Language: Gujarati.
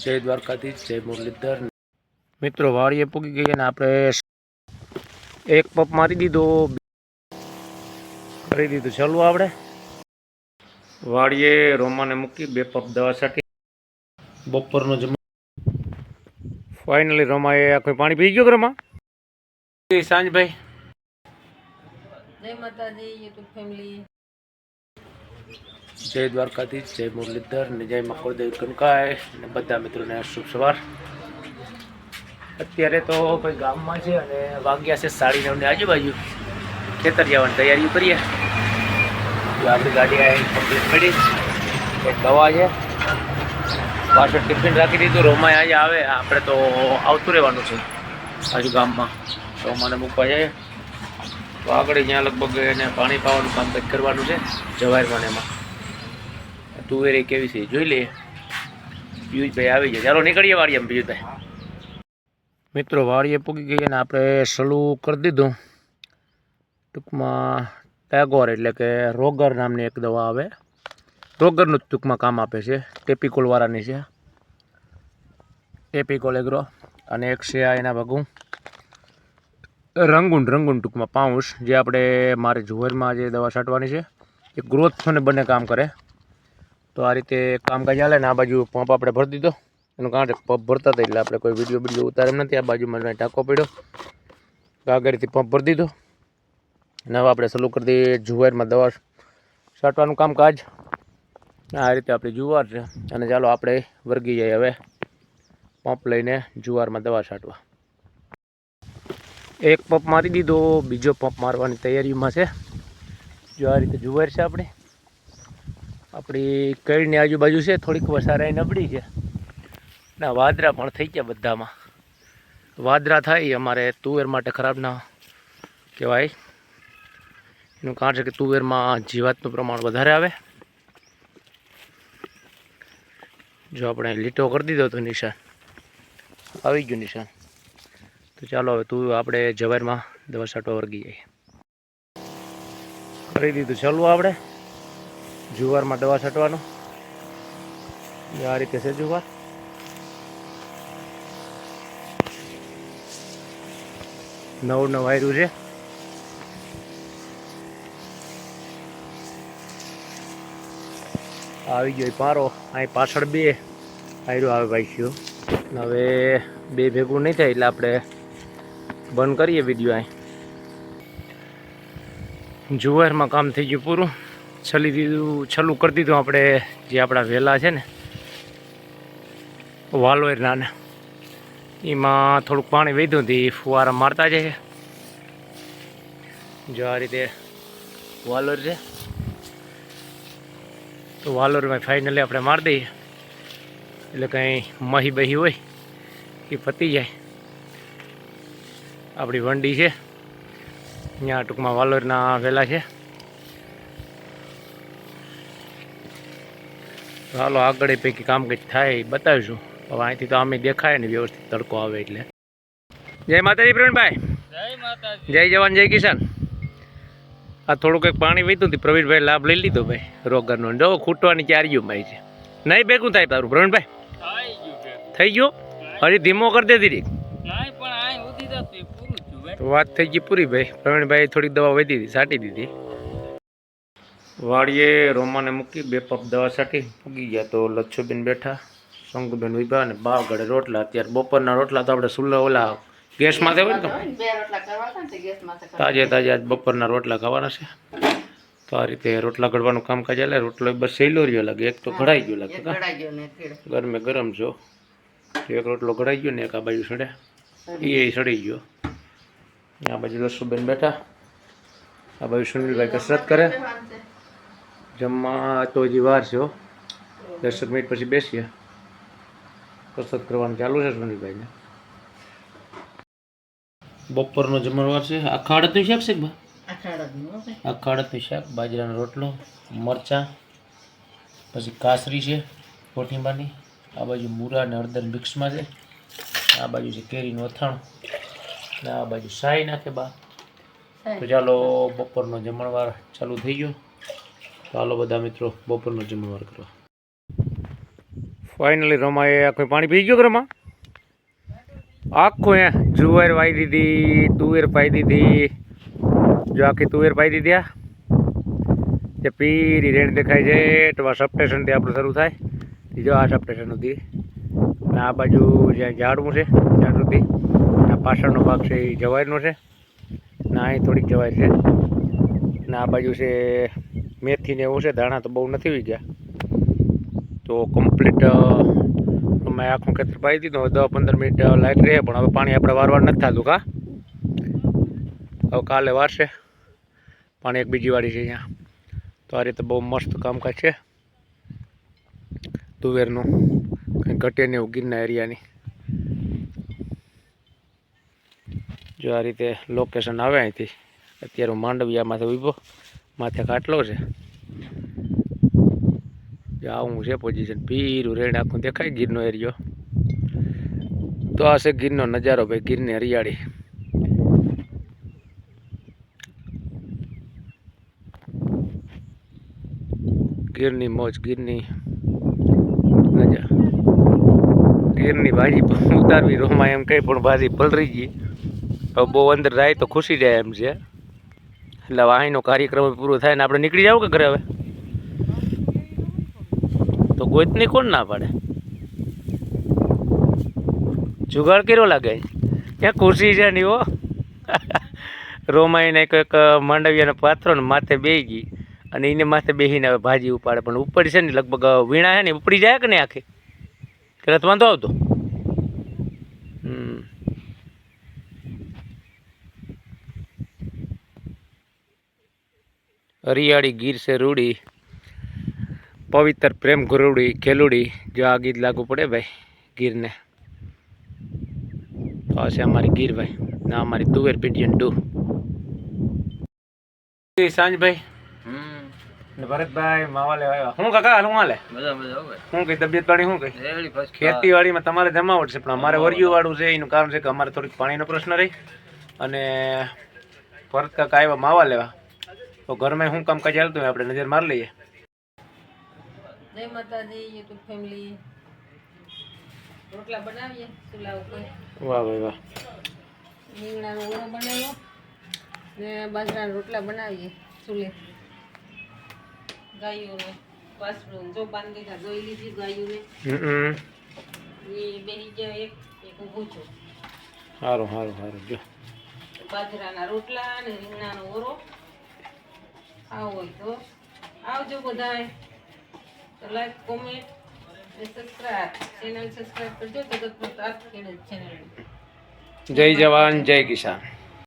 જય દ્વારકાધીશ જય મુરલીધર. મિત્રો વાડીએ પૂગી ગઈ અને આપણે એક પપ મારી દીધો. કરી દીધું. ચાલુ આપણે વાળીએ રોમાને મૂકી બે પપ દવા છાંટી. બપોરનો જમ ફાઇનલી રોમાએ આખું પાણી પી ગયો કે રમા? સાંજભાઈ. જય માતાજી યુટ્યુબ ફેમિલી જય દ્વારકાધીશ, જય મુરલીધર ને જય મકોદેવ કનકાય ને બધા મિત્રોને શુભ સવાર. અત્યારે તો ભાઈ ગામમાં છે અને વાગ્યા છે સાડી નવની આજુબાજુ. ખેતર જવાની તૈયારી કરીએ આપણી ગાડી આવી કમ્પ્લીટ કરી એક દવા છે. પાછળ ટિફિન રાખી દીધું. રોમાય આજે આવે. આપણે તો આવતું રહેવાનું છે આજુ ગામમાં. રોમાને મૂકવા જાય. તો આગળ જ્યાં લગભગ એને પાણી પાવાનું કામ કંઈક કરવાનું છે. જવારમાં ને એમાં. તુવેર કેવી છે જોઈ જોઈ લઈએ. પિયુષભાઈ આવી જાય ચાલો નીકળીએ વાડીએ પિયુષભાઈ. મિત્રો, વાડીએ પૂગી ગઈ અને આપણે સલું કરી દીધું. ટૂંકમાં ટેગોર એટલે કે રોગર નામની એક દવા આવે. રોગરનું જ ટૂંકમાં કામ આપે છે. ટેપિકોલવાળાની છે. ટેપિકોલ એગ્રો અને એક છે આ એના ભાગું. રંગુન રંગુન ટૂંકમાં પાઉસ. જે આપણે મારે જુવેરમાં જે દવા છાંટવાની છે, એ ગ્રોથ અને બંને કામ કરે. તો આ રીતે કામકાજ ચાલે ને આ બાજુ પંપ આપણે ભરી દીધો. એનું કારણ પંપ ભરતા હતા એટલે આપણે કોઈ વીડિયો વીડિયો ઉતારે નથી. આ બાજુમાં મને ટાંકો પડ્યો. આગળથી પંપ ભરી દીધો. અને આપણે ચાલુ કરી દઈએ જુવારમાં દવા છાંટવાનું કામકાજ. આ રીતે આપણી જુવાર છે. અને ચાલો આપણે વર્ગી જઈએ હવે પંપ લઈને જુવારમાં દવા છાંટવા. એક પંપ મારી દીધો, બીજો પંપ મારવાની તૈયારીમાં છે. જો આ રીતે જુવાર છે આપણી. આપણી કેળની આજુબાજુ છે, થોડીક વસારાય નબળી છે. ના, વાદરા પણ થઈ ગયા બધામાં. વાદરા થાય, અમારે તુવેર માટે ખરાબ ના કહેવાય. એનું કારણ છે કે તુવેરમાં જીવાતનું પ્રમાણ વધારે આવે. જો આપણે લીટો કરી દીધો તો નિશાન. આવી ગયું નિશાન. તો ચાલો હવે તું, આપણે જવારમાં દવા છાંટવા વર્ગી જઈએ કરી દીધું. ચાલુ આપણે. જુવારમાં દવા છાંટવાનું. આ રીતે છે જુવાર. નવું નવું આવ્યું છે. આવી ગયો પારો. અહીં પાછળ બે આયરું આવે ભાઈ હવે બે ભેગું નહીં થાય એટલે આપણે બંધ કરીએ વીડિયો અહીં. જુવારમાં કામ થઈ ગયું પૂરું. છલી દીધું, છલું કરી દીધું આપણે, જે આપણા વેલા છે ને વાલોર નાના. એમાં થોડુંક પાણી વધ્યું હતું, એ ફુવારા મારતા જાય જો આ રીતે વાલોર છે. તો વાલોરમાં ફાઇનલી આપણે મારી દઈએ. એટલે કંઈ મહી બહી હોય, એ પતી જાય. આપણી વંડી છે. અહીંયા ટૂંકમાં વાલોરના વેલા છે. ચાલો આગળ એ પૈકી કામ કંઈક થાય એ બતાવીશું હવે અહીંથી તો અમે દેખાય ને વ્યવસ્થિત તડકો આવે એટલે. જય માતાજી પ્રવીણભાઈ. જય માતાજી. જય જવાન જય કિસાન. આ થોડું કંઈક પાણી વીતું હતું પ્રવીણભાઈ લાભ લઈ લીધો ભાઈ રોગરનો. જો ખૂટવાની ચાર્યું ભાઈ છે. નહીં ભેગું થાય તારું પ્રવીણભાઈ? થઈ ગયું હજી ધીમો કરી દે તો વાત થઈ ગઈ પૂરી ભાઈ. પ્રવીણભાઈ થોડીક દવા વધી હતી સાટી દીધી. વાડીએ રોમાને મૂકી બે પપ દવા છાંટી ફૂગી ગયા તો લચ્છુબેન બેઠા શંકુબેન ઊભા અને બા ગળે રોટલા. અત્યારે બપોરના રોટલા તો આપણે સુલ્લા ઓલા ગેસમાં થાય ને તાજે તાજે આજ બપોરના રોટલા ખાવાના છે. તો આ રીતે રોટલા ઘડવાનું કામકાજ એટલે રોટલો બસ સહેલો રહ્યો લાગે. એક તો ઘડાઈ ગયો લાગે. ગરમે ગરમ છો એક રોટલો ઘડાઈ ગયો ને એક આ બાજુ સડે એ સડી ગયો. આ બાજુ લસુબેન બેઠા. આ બાજુ સુનિલભાઈ કસરત કરે. જમવા તો હજી વાર છે. દસક મિનિટ પછી બેસીએ. કસરત કરવાનું ચાલુ છે સુનિલભાઈને. બપોરનો જમણવાર છે. આખા અડદનું શાક છે આખા અડદનું શાક બાજરાનો રોટલો મરચાં પછી કાસરી છે કોઠીંબાની આ બાજુ મૂરા અને હળદર મિક્સમાં છે. આ બાજુ છે કેરીનું અથાણું. અને આ બાજુ સાઈ નાખે બા. તો ચાલો બપોરનો જમણવાર ચાલુ થઈ ગયો. ચાલો બધા મિત્રો, બપોરનો જમણવાર કરવા ફાઇનલી રમાએ આખું પાણી પી ગયું રમા? આખું અહીંયા જુવાર વાઈ દીધી, તુવેર પાઈ દીધી. જો આખી તુવેર પાઈ દીધી આ. જે પીરી રેણ દેખાય છે, તો આ સબસ્ટેશનથી આપણું શરૂ થાય. જો આ સબસ્ટેશન સુધી. અને આ બાજુ જ્યાં ઝાડવું છે ત્યાં સુધી. આ પાછળનો ભાગ છે એ જવારનો છે. ને અહીં થોડીક જવાય છે. ને આ બાજુ છે મેથી ને એવું છે દાણા તો બહુ નથી ઉઈ ગયા તો કમ્પ્લીટ અમે આખું ખેતર પાઈ દીધું દસ પંદર મિનિટ લાઈટ રહે, પણ હવે પાણી આપણે વારવાર નથી થતું કા હવે કાલે વારશે. પાણી એક બીજી વાળી છે અહીંયા. તો આ રીતે બહુ મસ્ત કામકાજ છે. તુવેરનું. કંઈ ઘટે નહીં ગીરના એરિયાની. જો આ રીતે લોકેશન આવે અહીંથી. અત્યારે હું માંડવિયામાંથી ઊભો. માથે કાટલો છે. આવું છે પોઝિશન પીરું રેડ આખું દેખાય ગીરનો એરિયો. તો આ છે ગીરનો નજારો ભાઈ, ગીરની હરિયાળી. ગીરની મોજ, ગીરની નજા ગીરની ભાજી ઉતારવી રોમાં એમ કઈ પણ ભાજી પલરી ગઈ. હવે બહુ અંદર જાય તો ખુશી જાય એમ છે. એટલે વાહીનો કાર્યક્રમ પૂરો થાય ને આપણે નીકળી જાવ કે ઘરે હવે? તો ગોતની કોણ ના પાડે? જુગાડ કર્યો લાગે? ત્યાં ખુરશી છે ની હો? રોમાઈને કંઈક માંડવીયાના પાથરો ને માથે બેહી ગઈ અને એને માથે બેહીને હવે ભાજી ઉપાડે. પણ ઉપડી છે ને લગભગ વીણા છે ને, ઉપડી જાય કે નહીં આખી? કે તો વાંધો આવતો? હરિયાળી ગીર છે રૂડી પવિત્ર પ્રેમ ગુરુડી ખેલુડી જો આ ગીત લાગુ પડે ભાઈ ગીરને. તો આ છે અમારી ગીર ભાઈ ના અમારી તુવેર પીટીએન ટુ સાંજભાઈ. ભરતભાઈ માવા લેવા આવ્યા. હું કાકા હાલ હું હવે શું કઈ તબિયત પાણી શું કઈ? ખેતીવાડીમાં તમારે જમાવટ છે પણ અમારે વરિયું વાળું છે એનું કારણ છે કે અમારે થોડીક પાણીનો પ્રશ્ન રહી. અને ભરત કાકા આવ્યા માવા લેવા. તો ઘરમાં શું કામ કાજ હાલતું હોય? આપણે નજર મારી લઈએ. જય માતાજી યુટ્યુબ ફેમિલી. રોટલા બનાવીએ ચૂલા ઉપર. વાહ ભાઈ વાહ. રીંગણાનો ઓળો બનાવ્યો ને બાજરાના રોટલા બનાવીએ ચૂલે. ગાયોને પાછળ જો બાંધી દીધા લીધી ગાયોને. એ બેસી ગયા એક એક ઊભું છું. સારું સારું સારું જો. બાજરાના રોટલા અને રીંગણાનો ઓરો આવો હોય તો. આવજો બધાય. તો like comment subscribe channel subscribe કરજો. જગત પ્રતાપ ખેડૂત ચેનલ જય જવાન, જય કિસાન.